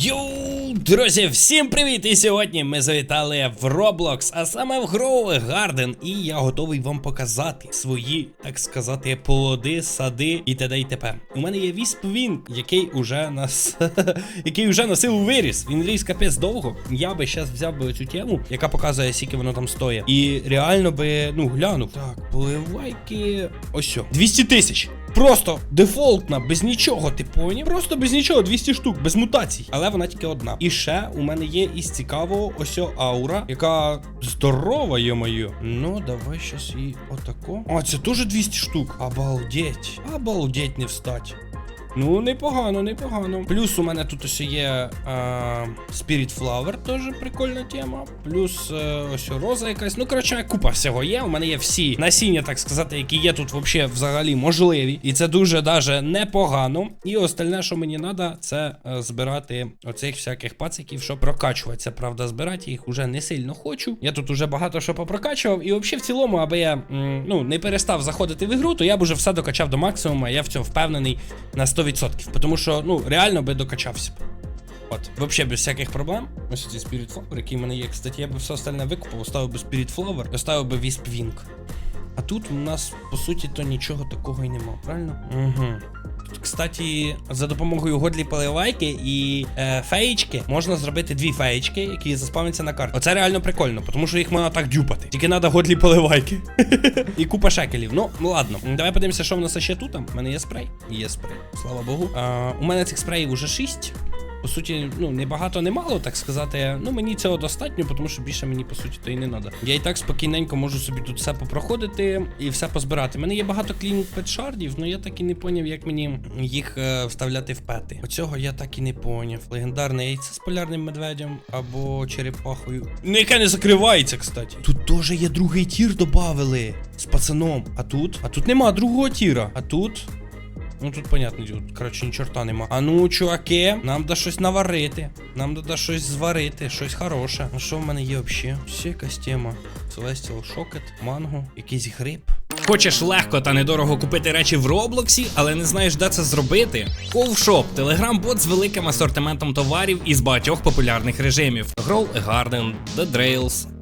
Йоу, друзі, всім привіт! І сьогодні ми завітали в Roblox, а саме в Grove Garden. І я готовий вам показати свої, так сказати, плоди, сади і т.д. і т.п. У мене є вісп Вінг, який уже нас який уже на виріс. Він ріс капець довго. Я би зараз взяв би цю тему, яка показує, скільки воно там стоїть. І реально би, ну, глянув. Так, поливайки. Ось що. 200 тисяч. Просто дефолтна, без нічого, ти поняв? Просто без нічого, 200 штук, без мутацій. Але вона тільки одна. І ще у мене є із цікавого ось аура, яка здорова, йо-моє. Ну, давай щас і отако. А, це теж 200 штук. Обалдеть. Обалдеть не встать. Ну, непогано, непогано. Плюс у мене тут ось є е, Spirit Flower, теж прикольна тема. Плюс е, ось роза якась. Ну, коротше, купа всього є. У мене є всі насіння, так сказати, які є тут вообще взагалі можливі. І це дуже даже непогано. І остальне, що мені треба, це е, збирати оцих всяких пациків, щоб прокачуватися. Правда, збирати їх уже не сильно хочу. Я тут уже багато що попрокачував. І взагалі в цілому, аби я м, ну, не перестав заходити в ігру, то я б уже все докачав до максимуму. Я в цьому впевнений на 100%. Тому що, ну, реально би докачався б. От, вообще без всяких проблем. Ось цей Spirit Flower, який в мене є. Кстати, я би все остальне викупив, оставив би Spirit Flower, оставив би Wisp Wing. А тут у нас, по суті, то нічого такого і нема, правильно? Угу. Тут, кстати, за допомогою годлі поливайки і е, феєчки можна зробити дві феєчки, які заспавняться на карті. Оце реально прикольно, тому що їх можна так дюпати. Тільки треба годлі поливайки. і купа шекелів. Ну, ладно. Давай подивимося, що в нас ще тут. У мене є спрей. Є спрей. Слава Богу. А, у мене цих спреїв уже 6. По суті, ну не багато, не мало, так сказати. Ну мені цього достатньо, тому що більше мені по суті то і не треба. Я і так спокійненько можу собі тут все попроходити і все позбирати. У мене є багато клін петшардів, але я так і не поняв, як мені їх е, вставляти в пети. Оцього я так і не поняв. Легендарне яйце з полярним медведем або черепахою. Ну, яке не закривається, кстати. Тут теж є другий тір додавили з пацаном. А тут? А тут нема другого тіра. А тут. Ну тут понятно, коротше, ні чорта нема. А ну, чуваки, нам да щось наварити. Нам да щось зварити, щось хороше. Ну що в мене є взагалі? Ще якась тема. Celestial Shocket, манго, якийсь гриб. Хочеш легко та недорого купити речі в Роблоксі, але не знаєш, де це зробити? Ковшоп телеграм-бот з великим асортиментом товарів із багатьох популярних режимів: Grow a Garden, The Drails,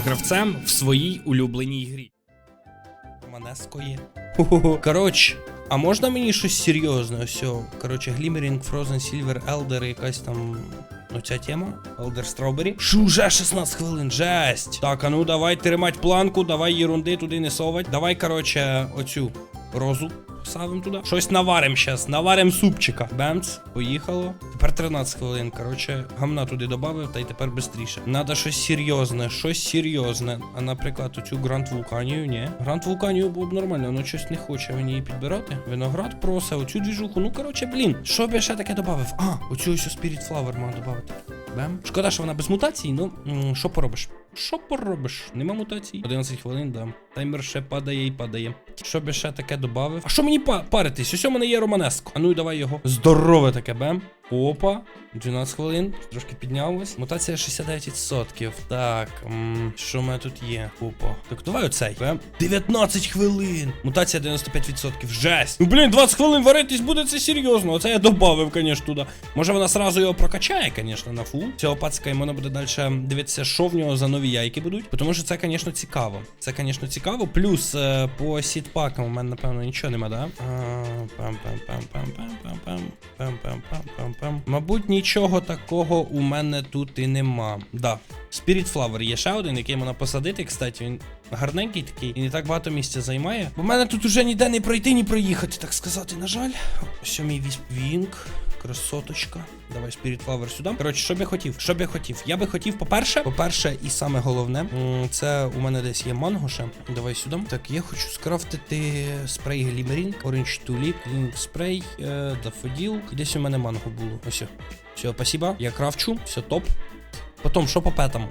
гравцем в своїй улюбленій грі. Манеско є. Хо-хо-хо. Коротше, а можна мені щось серйозне? Ось. Коротше, Glimmering, Frozen Silver, Elder, якась там. Оця тема. Elder Strawberry. Шу, вже 16 хвилин, жесть. Так, а ну давай тримать планку, давай єрунди туди не совать. Давай, коротше, оцю розу. Савим туди. Щось наварим щас. Наварим супчика. Бемц, поїхало. Тепер 13 хвилин. Коротше, гамна туди додав, та й тепер швидше. Надо щось серйозне, щось серйозне. А наприклад, оцю Гранд Вулканію, ні. Гранд Вулканію було б нормально, воно щось не хоче мені її підбирати. Виноград просить, оцю двіжуху. Ну, коротше, блін, що б я ще таке додав? А, оцю ось Spirit Flower мав додати. Бем. Шкода, що вона без мутацій, ну що поробиш? Що поробиш? Нема мутацій. 11 хвилин, да. Таймер ще падає і падає. Що б я ще таке додав? А що мені па паритись? Ось у мене є Романеско. А ну і давай його. Здорове таке, бем. Опа. 12 хвилин. Трошки піднялось. Мутація 69%. Так. м, що в мене тут є? Опа. Так, давай оцей. Бем. 19 хвилин. Мутація 95%. Жесть. Ну блін, 20 хвилин варитись буде це серйозно. Оце я додав, звісно, туди. Може вона сразу його прокачає, звісно, на фул. Цього пацика і можна буде далі дивитися, що в нього за нові яйки будуть. Тому що це, звісно, цікаво. Це, звісно, цікаво. Плюс е, по сітпакам у мене, напевно, нічого нема, да? Мабуть, нічого такого у мене тут і нема. Да. Spirit Flower є ще один, який можна посадити, кстати, він гарненький такий і не так багато місця займає. В мене тут уже ніде не пройти, ні проїхати, так сказати, на жаль. Ось мій вісп Вінг. Красоточка. Давай Spirit Flower сюди. Коротше, що б я хотів? Що б я хотів? Я би хотів, по-перше, по-перше, і саме головне, це у мене десь є манго ще. Давай сюди. Так, я хочу скрафтити спрей глімерінг, Orange Tulip, Link спрей, Дафоділ. Десь у мене манго було. Ось. Все, спасибо. Я крафчу, все топ. Потім, що по петам?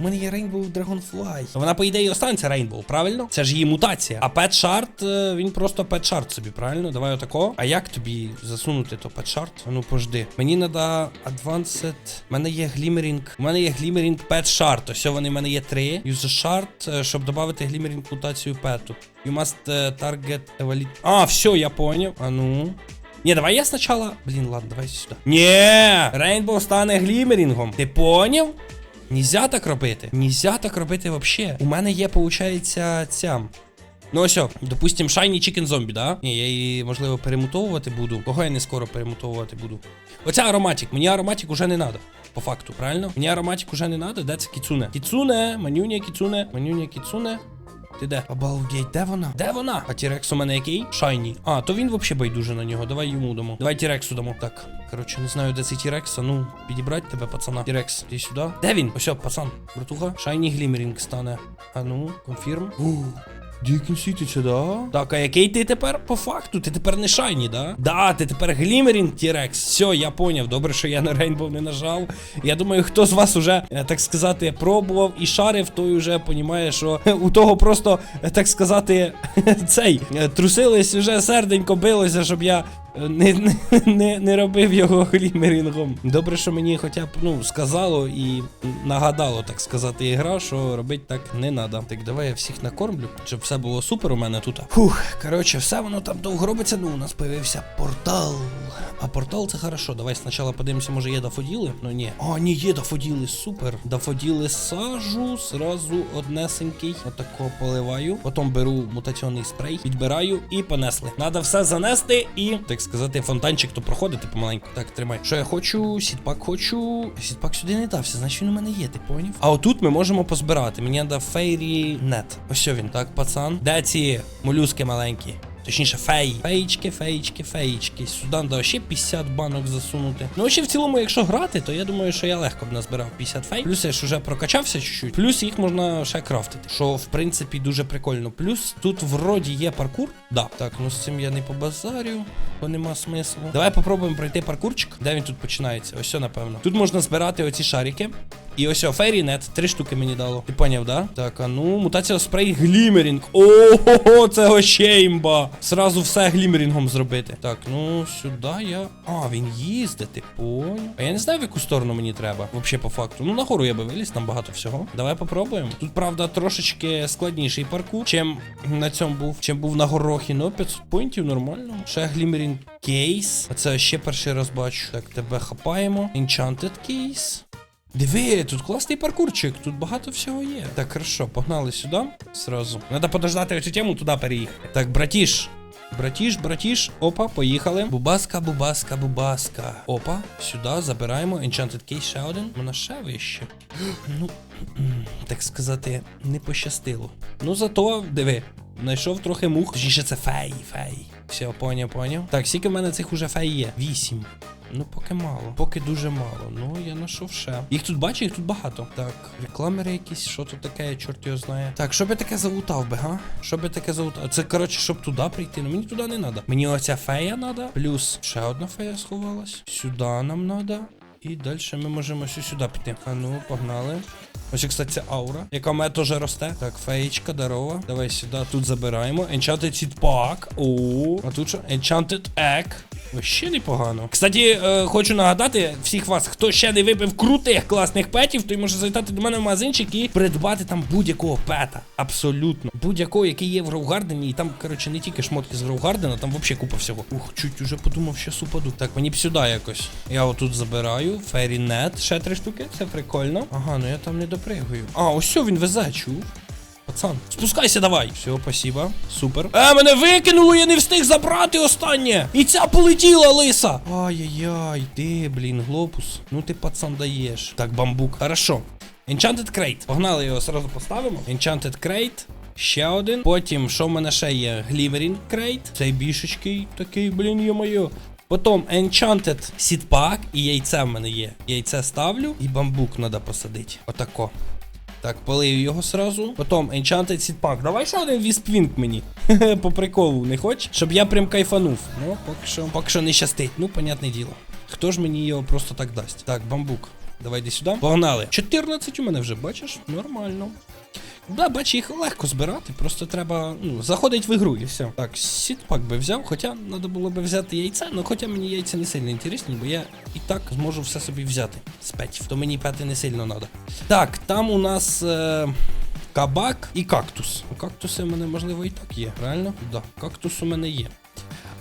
У мене є Rainbow Dragonfly. Вона, по ідеї, останеться Rainbow, правильно? Це ж її мутація. А Pet Shard, е, він просто Pet Shard собі, правильно? Давай отако. А як тобі засунути то Pet Shard? Ну пожди. Мені треба Advanced. У мене є Glimmering. У мене є Glimmering Pet Shard. Ось вони в мене є три. Use Shard, е, щоб додати Glimmering мутацію пету. You must е, target evaluate. А, все, я поняв. А ну. Ні, давай я спочатку. Блін, ладно, давай сюди. Ні, Рейнбоу стане глімерінгом. Ти поняв? Нельзя так робити. Нельзя так робити вообще. У мене є, виходить, ця. Ну ось, допустим, Shiny Chicken Zombie, да? Ні, я її, можливо, перемутовувати буду. Кого я не скоро перемутовувати буду? Оця ароматик. Мені ароматик уже не надо. По факту, правильно? Мені ароматик уже не надо. Де це кіцуне? Кіцуне, манюня кіцуне, манюня кіцуне. Ти де? Обалдеть, де вона? Де вона? А Тірекс у мене який? Шайні. А, то він взагалі байдуже на нього. Давай йому дамо. Давай Тірексу дамо. Так. Коротше, не знаю, де цей Тірекс. Ну, підібрати тебе, пацана. Тірекс, ти сюди. Де він? Ось, пацан. Братуха. Шайні глімерінг стане. А ну, конфірм. У, Дікін світиться, да? Так, а який ти тепер по факту? Ти тепер не шайні, да? Да, ти тепер глімерінг Тірекс. Все, я поняв. Добре, що я на Рейнбоу не нажав. Я думаю, хто з вас уже, е, так сказати, пробував і шарив, той уже понімає, що у того просто, е, так сказати, цей е, трусились уже серденько билося, щоб я. Не, не, не, робив його глімерінгом. Добре, що мені хоча б ну сказало і нагадало, так сказати, ігра, що робити так не треба. Так, давай я всіх накормлю, щоб все було супер у мене тут. Фух, коротше, все воно там довго робиться. Ну, у нас появився портал. А портал це хорошо. Давай спочатку подивимося, може є дафоділи? Ну ні. А, ні, є дафоділи, супер. Дафоділи сажу, зразу однесенький. Отако поливаю. Потім беру мутаційний спрей, підбираю і понесли. Надо все занести і, так сказати, фонтанчик то проходити помаленьку. Так, тримай. Що я хочу? Сітпак хочу. Сітпак сюди не дався, значить він у мене є, ти поняв? А отут ми можемо позбирати. Мені треба фейрі нет. Ось він. Так, пацан. Де ці молюски маленькі? Точніше, феї. Феїчки, феїчки, феїчки. Сюди треба ще 50 банок засунути. Ну, ще в цілому, якщо грати, то я думаю, що я легко б назбирав 50 фей. Плюс я ж уже прокачався чуть-чуть. Плюс їх можна ще крафтити. Що, в принципі, дуже прикольно. Плюс тут вроді є паркур. Да. Так, ну з цим я не побазарю, бо нема смислу. Давай попробуємо пройти паркурчик. Де він тут починається? Ось, напевно. Тут можна збирати оці шарики. І ось о, три штуки мені дало. Ти поняв, да? Так, а ну, мутація спрей глімерінг. Ого, це вообще імба. Сразу все глімерінгом зробити. Так, ну сюди я. А, він їздить, ти поняв. А я не знаю, в яку сторону мені треба. Вообще по факту. Ну, нагору я би виліз, там багато всього. Давай попробуємо. Тут, правда, трошечки складніший паркур, чим на цьому був, чим був на горохі. Ну, 500 поінтів нормально. Ще глімерінг кейс. А це ще перший раз бачу. Так, тебе хапаємо. Enchanted кейс. Диви, тут класний паркурчик, тут багато всього є. Так, хорошо, погнали сюди. Сразу. Надо подождати цю тему туди переїхати. Так, братіш. Братіш, братіш, опа, поїхали. Бубаска, бубаска, бубаска. Опа, сюди забираємо. Enchanted Case ще один. Вона ще вище. Ну, так сказати, не пощастило. Ну зато, диви, знайшов трохи мух. Точніше, це фей, фей. Все, поняв, поняв. Так, скільки в мене цих уже фей є? Вісім. Ну, поки мало. Поки дуже мало. Ну, я знайшов ще. Їх тут бачу, їх тут багато. Так, рекламери якісь, що тут таке, чорт його знає. Так, що би таке залутав би, га? Що би таке залутав? Це, коротше, щоб туди прийти. Ну мені туди не треба. Мені оця фея треба. Плюс ще одна фея сховалась. Сюди нам треба. І далі ми можемо сюди піти. А ну, погнали. Ось, кстати, це аура, яка в мене теж росте. Так, феєчка, здорова. Давай сюди, тут забираємо. Enchanted Seed Pack. О, а тут що? Enchanted Egg. Вообще непогано. Кстати, е, хочу нагадати всіх вас, хто ще не випив крутих класних петів, той може завітати до мене в магазинчик і придбати там будь-якого пета. Абсолютно. Будь-якого, який є в Гроугардені. І там, коротше, не тільки шмотки з Гроугардена, там взагалі купа всього. Ух, чуть уже подумав, що упаду. Так, мені б сюди якось. Я отут забираю. Ферінет, ще три штуки, це прикольно. Ага, ну я там не допригую. А, ось що він везе, чув. Пацан, спускайся давай. Все, спасибо. Супер. Е, мене викинуло, я не встиг забрати останнє. І ця полетіла, лиса. Ай-яй-яй, ти, блін, глобус. Ну ти пацан даєш. Так, бамбук. Хорошо. Enchanted Crate. Погнали його сразу поставимо. Enchanted Crate. Ще один. Потім, що в мене ще є? Glimmering Crate. Цей бішечкий такий, блін, є-моє. Потім Enchanted Seed Pack і яйце в мене є. Яйце ставлю і бамбук треба посадити. Отако. Так, полив його сразу. Потім Enchanted Seed Pack. Давай ще один Віспвінг мені. По приколу, не хочеш? Щоб я прям кайфанув. Ну, поки що. Поки що не щастить. Ну, понятне діло. Хто ж мені його просто так дасть? Так, бамбук. Давай йди сюди. Погнали. 14 у мене вже, бачиш? Нормально. Да, бач, їх легко збирати, просто треба ну, заходить в ігру і все. Так, сітпак би взяв, хоча треба було би взяти яйця, ну хоча мені яйця не сильно інтересні, бо я і так зможу все собі взяти з петів, то мені пети не сильно треба. Так, там у нас е, кабак і кактус. Кактуси в мене можливо і так є, правильно? Да, кактус у мене є.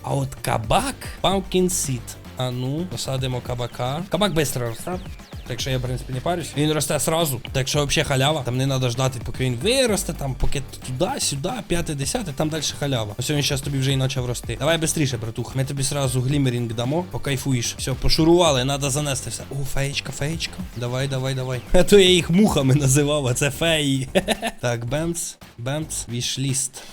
А от кабак Pumpkin Seed. А ну, посадимо кабака. Кабак швидко. Так що я, в принципі, не парюсь. Він росте сразу. Так що взагалі халява. Там не треба ждати, поки він виросте, там, поки туди, сюди, п'яте, десяте, там далі халява. Ось він зараз тобі вже і почав рости. Давай швидше, братух. Ми тобі сразу глімерінг дамо, покайфуєш. Все, пошурували, треба занести все. О, феєчка, феєчка. Давай, давай, давай. А то я їх мухами називав, а це феї. так, бемц, бемц, вішліст.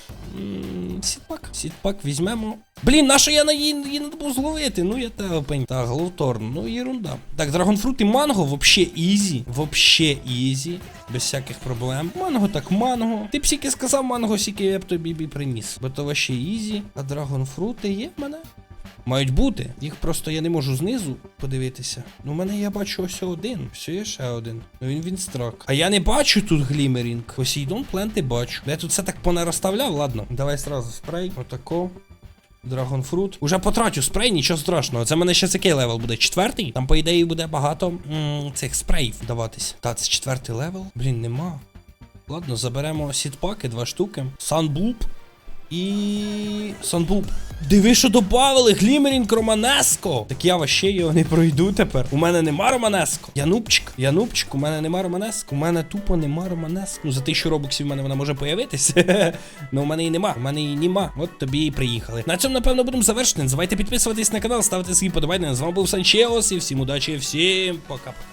Сітпак. Сітпак візьмемо. Блін, на що я на її, її не був зловити? Ну я тебе пень. Так, глоуторн, ну єрунда. Так, драгонфрут і манго вообще ізі. Вообще ізі. Без всяких проблем. Манго так манго. Ти б сіки сказав манго, сіки я б тобі б і приніс. Бо то вообще ізі. А драгонфрути є в мене? Мають бути. Їх просто я не можу знизу подивитися. Ну, в мене я бачу ось один. Все є ще один. Ну він він страк. А я не бачу тут глімерінг. Посейдон пленти бачу. Я тут все так понароставляв, ладно. Давай сразу спрей. Отако. Драгонфрут. Уже потрачу спрей, нічого страшного. Це в мене ще такий левел буде? Четвертий? Там, по ідеї, буде багато м, цих спреїв даватись. Та, це четвертий левел. Блін, нема. Ладно, заберемо сітпаки, два штуки. Санблуп. І. Санблуп. Диви, що добавили Глімерінг Романеско. Так я вообще його не пройду тепер. У мене нема Романеско. Янупчик. Янупчик, у мене нема Романеско. У мене тупо нема Романеско. Ну за тисячу робоксів в мене вона може появитись. Ну у мене її нема. У мене її нема. От тобі і приїхали. На цьому, напевно, будемо завершити. Не забувайте підписуватись на канал, ставити свої подобання. З вами був Санчеос і всім удачі, всім пока-пока.